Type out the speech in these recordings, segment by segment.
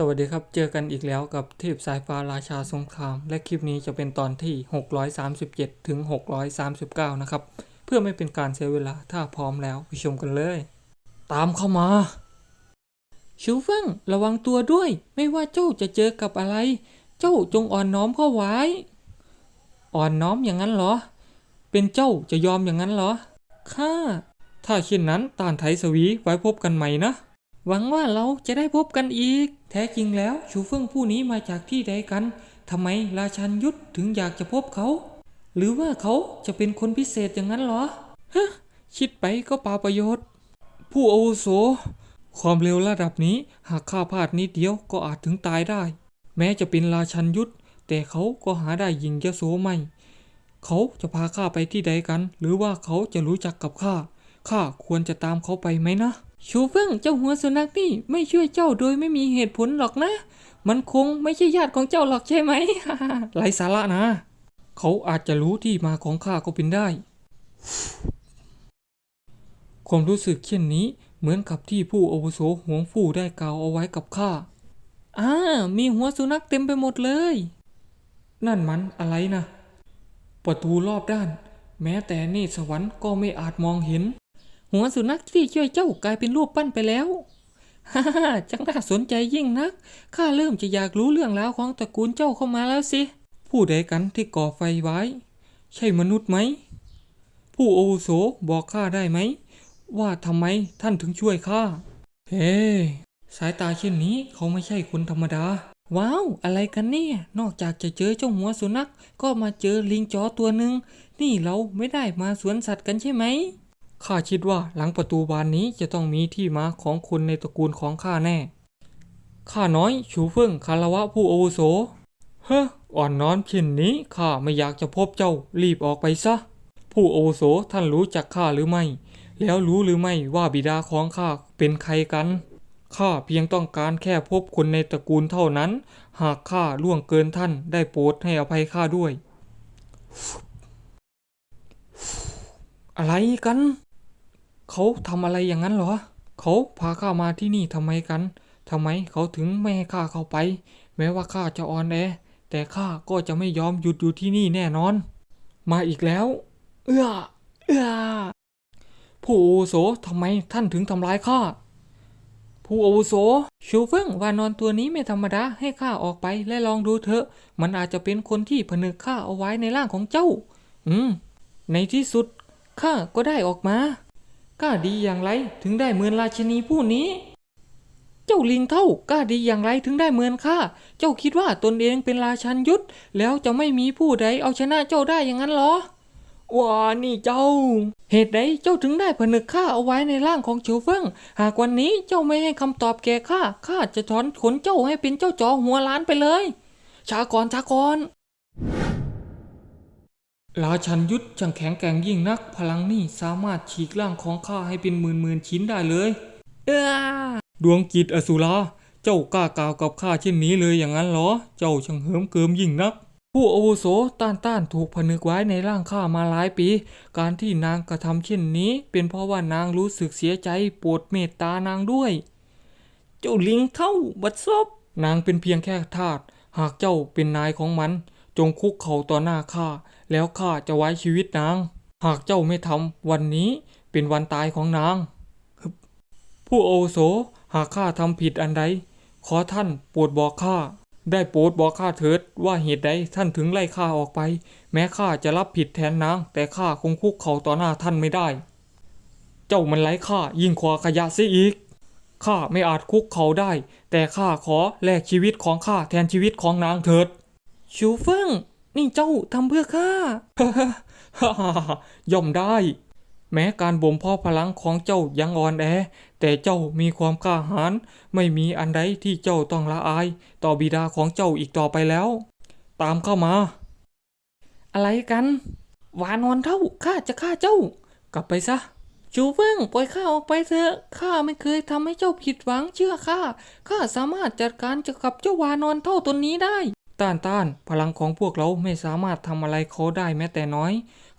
สวัสดีครับ เจอกันอีกแล้วกับเทพสายฟ้าราชาสงคราม และคลิปนี้จะเป็นตอนที่ 637 ถึง 639 นะครับ เพื่อไม่เป็นการเสียเวลาถ้าพร้อมแล้วไปชมกันเลย ตามเข้ามาชูเฟิงระวังตัวด้วย ไม่ว่าเจ้าจะเจอกับอะไร เจ้าจงอ่อนน้อมเข้าไว้ อ่อนน้อมอย่างนั้นเหรอ เป็นเจ้าจะยอมอย่างนั้นเหรอข้าถ้าเช่นนั้นตานไทสวีไว้พบกันใหม่นะ หวังว่าเราจะได้พบกันอีก แท้จริงแล้วชูเฟิงผู้นี้มาจากที่ใดกันทำไมราชันยุทธถึงอยากจะพบเขา หรือว่าเขาจะเป็นคนพิเศษอย่างนั้นเหรอฮะคิดไปก็ปาประโยชน์ ผู้อาวุโส ความเร็วระดับนี้หากข้าพลาดนิดเดียวก็อาจถึงตายได้ แม้จะเป็นราชันยุทธแต่เขาก็หาได้หญิงยโสไม่ เขาจะพาข้าไปที่ใดกัน หรือว่าเขาจะรู้จักกับข้าข้าควรจะตามเขาไปไหมนะ ชูเฟิงเจ้าหัวสุนัขนี่ไม่ช่วยเจ้าโดยไม่มีเหตุผลหรอกนะ มันคงไม่ใช่ญาติของเจ้าหรอกใช่ไหม ไรสาระนะ เขาอาจจะรู้ที่มาของข้าก็เป็นได้ ความรู้สึกเช่นนี้เหมือนกับที่ผู้อาวุโสหวงฟู่ได้กล่าวเอาไว้กับข้าอ่ามีหัวสุนัขเต็มไปหมดเลย นั่นมันอะไรนะ ประตูรอบด้าน แม้แต่เนตรสวรรค์ก็ไม่อาจมองเห็น หัวสุนัขที่ช่วยเจ้ากลายเป็นรูปปั้นไปแล้วฮ่าฮ่าจังน่าสนใจยิ่งนัก ข้าเริ่มจะอยากรู้เรื่องราวของตระกูลเจ้าเข้ามาแล้วสิ ผู้ใดกันที่ก่อไฟไว้ ใช่มนุษย์ไหม ผู้โอโสบอกข้าได้ไหม ว่าทำไมท่านถึงช่วยข้า เฮ้สายตาเช่นนี้เขาไม่ใช่คนธรรมดา ว้าว อะไรกันเนี่ย นอกจากจะเจอเจ้าหัวสุนัข ก็มาเจอลิงจอตัวหนึ่ง นี่เราไม่ได้มาสวนสัตว์กันใช่ไหม ข้าคิดว่าหลังประตูบานนี้จะต้องมีที่มาของคนในตระกูลของข้าแน่ ข้าน้อยชูเฟิ่งคารวะผู้อาวุโส เฮ้ออ่อนน้อมเช่นนี้ข้าไม่อยากจะพบเจ้ารีบออกไปซะ ผู้อาวุโสท่านรู้จักข้าหรือไม่ แล้วรู้หรือไม่ว่าบิดาของข้าเป็นใครกัน ข้าเพียงต้องการแค่พบคนในตระกูลเท่านั้น หากข้าล่วงเกินท่านได้โปรดให้อภัยข้าด้วย อะไรกัน เขาทำอะไรอย่างนั้นเหรอ เขาพาข้ามาที่นี่ทำไมกันทำไมเขาถึงไม่ให้ข้าเข้าไป แม้ว่าข้าจะอ่อนแอ แต่ข้าก็จะไม่ยอมหยุดอยู่ที่นี่แน่นอน มาอีกแล้ว เอื้อ เอื้อ ผู้อาวุโสทำไมท่านถึงทำร้ายข้า ผู้อาวุโส ชูเฟิงวานอนตัวนี้ไม่ธรรมดา ให้ข้าออกไปและลองดูเถอะ มันอาจจะเป็นคนที่ผนึกข้าเอาไว้ในร่างของเจ้า อืม ในที่สุดข้าก็ได้ออกมา กล้าดีอย่างไรถึงได้เหมือนราชินีผู้นี้ เจ้าลิงเท่ากล้าดีอย่างไรถึงได้เหมือนข้า เจ้าคิดว่าตนเองเป็นราชันยุทธแล้วจะไม่มีผู้ใดเอาชนะเจ้าได้อย่างนั้นเหรอว้านี่เจ้า เหตุใดเจ้าถึงได้ผนึกข้าเอาไว้ในร่างของเฉียวเฟิง หากวันนี้เจ้าไม่ให้คำตอบแก่ข้าข้าจะถอนขนเจ้าให้เป็นเจ้าจอหัวล้านไปเลยช้าก่อนช้าก่อน ราชันยุทธช่างแข็งแกร่งยิ่งนัก พลังนี่สามารถฉีกร่างของข้าให้เป็นหมื่นหมื่นชิ้นได้เลย เออดวงจิตอสุราเจ้ากล้ากล่าวกับข้าเช่นนี้เลยอย่างนั้นเหรอ เจ้าช่างเหิมเกิมยิ่งนัก ผู้อาวุโสต้านต้านถูกผนึกไว้ในร่างข้ามาหลายปี การที่นางกระทำเช่นนี้ เป็นเพราะว่านางรู้สึกเสียใจโปรดเมตตานางด้วย เจ้าลิงเท่าบัดซบนางเป็นเพียงแค่ทาสหากเจ้าเป็นนายของมัน จงคุกเข่าต่อหน้าข้า แล้วข้าจะไว้ชีวิตนาง หากเจ้าไม่ทำวันนี้เป็นวันตายของนาง ผู้โอโสหากข้าทำผิดอันใด ขอท่านโปรดบอกข้า ได้โปรดบอกข้าเถิดว่าเหตุใดท่านถึงไล่ข้าออกไป แม้ข้าจะรับผิดแทนนาง แต่ข้าคงคุกเข่าต่อหน้าท่านไม่ได้ เจ้ามันไร้ค่ายิ่งกว่าขยะเสียอีกข้าไม่อาจคุกเขาได้ แต่ข้าขอแลกชีวิตของข้าแทนชีวิตของนางเถิด ชูเฟิง นี่เจ้าทำเพื่อข้าย่อมได้ แม้การบ่มเพาะพลังของเจ้ายังอ่อนแอ แต่เจ้ามีความกล้าหาญไม่มีอันใดที่เจ้าต้องละอาย ต่อบิดาของเจ้าอีกต่อไปแล้ว ตามเข้ามา อะไรกันวานอนเท่าข้าจะฆ่าเจ้า กลับไปซะชูเฟิงปล่อยข้าออกไปเถอะข้าไม่เคยทำให้เจ้าผิดหวังเชื่อข้าข้าสามารถจัดการจะกับเจ้าวานอนเท่าตนนี้ได้ ต้านต้าน พลังของพวกเราไม่สามารถทำอะไรเขาได้แม้แต่น้อย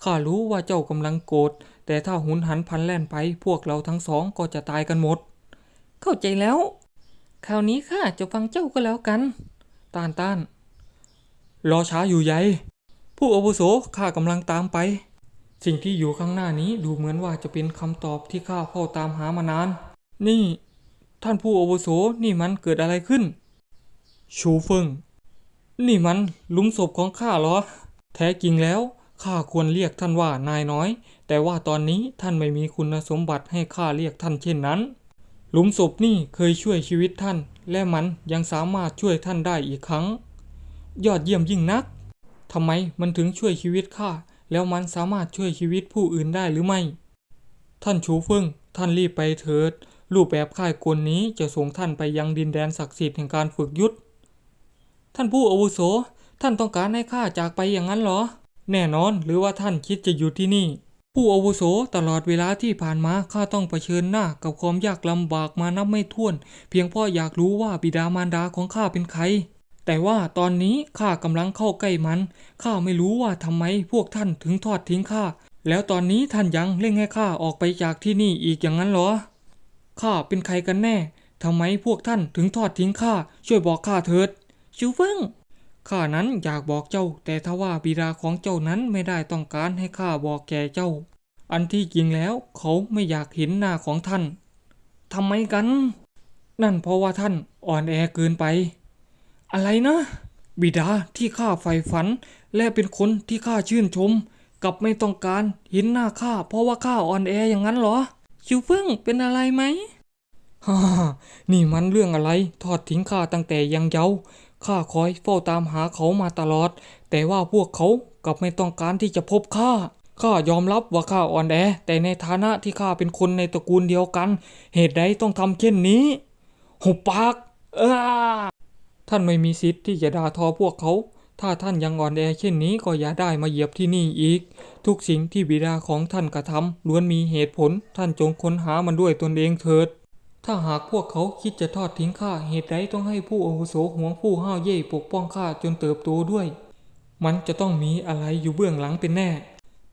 ข้ารู้ว่าเจ้ากำลังโกรธ แต่ถ้าหุนหันพันแล่นไป พวกเราทั้งสองก็จะตายกันหมด เข้าใจแล้ว คราวนี้ข้าจะฟังเจ้าก็แล้วกัน ต้านต้าน รอช้าอยู่ใหญ่ผู้อาวุโสข้ากำลังตามไป สิ่งที่อยู่ข้างหน้านี้ดูเหมือนว่าจะเป็นคำตอบที่ข้าเฝ้าตามหามานาน นี่ ท่านผู้อาวุโสนี่มันเกิดอะไรขึ้น ชูเฟิง นี่มันหลุมศพของข้าเหรอ แท้จริงแล้วข้าควรเรียกท่านว่านายน้อย แต่ว่าตอนนี้ท่านไม่มีคุณสมบัติให้ข้าเรียกท่านเช่นนั้น หลุมศพนี่เคยช่วยชีวิตท่าน และมันยังสามารถช่วยท่านได้อีกครั้ง ยอดเยี่ยมยิ่งนักทำไมมันถึงช่วยชีวิตข้าแล้วมันสามารถช่วยชีวิตผู้อื่นได้หรือไม่ ท่านชูเฟิงท่านรีบไปเถิด รูปแบบค่ายกลนี้จะส่งท่านไปยังดินแดนศักดิ์สิทธิ์แห่งการฝึกยุทธ ท่านผู้อาวุโส ท่านต้องการให้ข้าจากไปอย่างนั้นเหรอ แน่นอนหรือว่าท่านคิดจะอยู่ที่นี่ ผู้อาวุโสตลอดเวลาที่ผ่านมาข้าต้องเผชิญหน้ากับความยากลำบากมานับไม่ถ้วน เพียงพราะอยากรู้ว่าบิดามารดาของข้าเป็นใคร แต่ว่าตอนนี้ข้ากำลังเข้าใกล้มันข้าไม่รู้ว่าทำไมพวกท่านถึงทอดทิ้งข้าแล้วตอนนี้ท่านยังเร่งให้ข้าออกไปจากที่นี่อีกอย่างนั้นเหรอข้าเป็นใครกันแน่ทำไมพวกท่านถึงทอดทิ้งข้าช่วยบอกข้าเถิด ชิวเฟิงข้านั้นอยากบอกเจ้า แต่ทว่าบิดาของเจ้านั้นไม่ได้ต้องการให้ข้าบอกแก่เจ้า อันที่จริงแล้วเขาไม่อยากเห็นหน้าของท่านทำไมกัน นั่นเพราะว่าท่านอ่อนแอเกินไป อะไรนะ บิดาที่ข้าใฝ่ฝัน และเป็นคนที่ข้าชื่นชม กับไม่ต้องการเห็นหน้าข้าเพราะว่าข้าอ่อนแออย่างนั้นเหรอชิวเฟิงเป็นอะไรไหมฮ่านี่มันเรื่องอะไร ทอดทิ้งข้าตั้งแต่ยังเยาว์ ข้าคอยเฝ้าตามหาเขามาตลอด แต่ว่าพวกเขากลับไม่ต้องการที่จะพบข้า ข้ายอมรับว่าข้าอ่อนแอ แต่ในฐานะที่ข้าเป็นคนในตระกูลเดียวกัน เหตุใดต้องทำเช่นนี้ หุบปากออท่านไม่มีสิทธิ์ที่จะด่าทอพวกเขา ถ้าท่านยังอ่อนแอเช่นนี้ก็อย่าได้มาเหยียบที่นี่อีก ทุกสิ่งที่บิดาของท่านกระทำล้วนมีเหตุผล ท่านจงค้นหามันด้วยตนเองเถิด ถ้าหากพวกเขาคิดจะทอดทิ้งข้าเหตุใดต้องให้ผู้อาวุโสห่วงผู้ห้าวเย่ปกป้องข้าจนเติบโตด้วย มันจะต้องมีอะไรอยู่เบื้องหลังเป็นแน่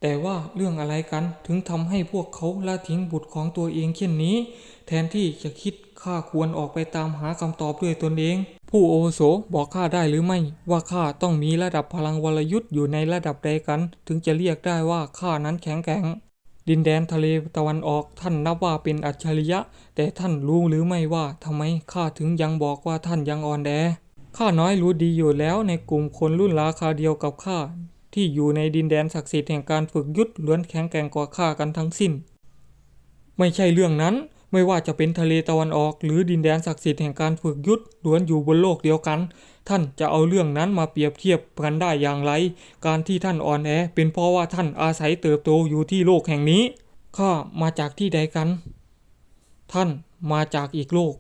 แต่ว่าเรื่องอะไรกันถึงทำให้พวกเขาละทิ้งบุตรของตัวเองเช่นนี้ แทนที่จะคิดข้าควรออกไปตามหาคำตอบด้วยตนเอง ผู้โอโสบอกข้าได้หรือไม่ ว่าข้าต้องมีระดับพลังวรยุทธ์อยู่ในระดับใดกัน ถึงจะเรียกได้ว่าข้านั้นแข็งแกร่ง ดินแดนทะเลตะวันออกท่านนับว่าเป็นอัจฉริยะ แต่ท่านรู้หรือไม่ว่าทำไมข้าถึงยังบอกว่าท่านยังอ่อนแอข้าน้อยรู้ดีอยู่แล้วในกลุ่มคนรุ่นราคาเดียวกับข้าที่อยู่ในดินแดนศักดิ์สิทธิ์แห่งการฝึกยุทธล้วนแข็งแกร่งกว่าข้ากันทั้งสิ้น ไม่ใช่เรื่องนั้น ไม่ว่าจะเป็นทะเลตะวันออก หรือดินแดนศักดิ์สิทธิ์แห่งการฝึกยุทธล้วนอยู่บนโลกเดียวกัน ท่านจะเอาเรื่องนั้นมาเปรียบเทียบกันได้อย่างไร การที่ท่านอ่อนแอเป็นเพราะว่าท่านอาศัยเติบโตอยู่ที่โลกแห่งนี้ ข้ามาจากที่ใดกัน ท่านมาจากอีกโลก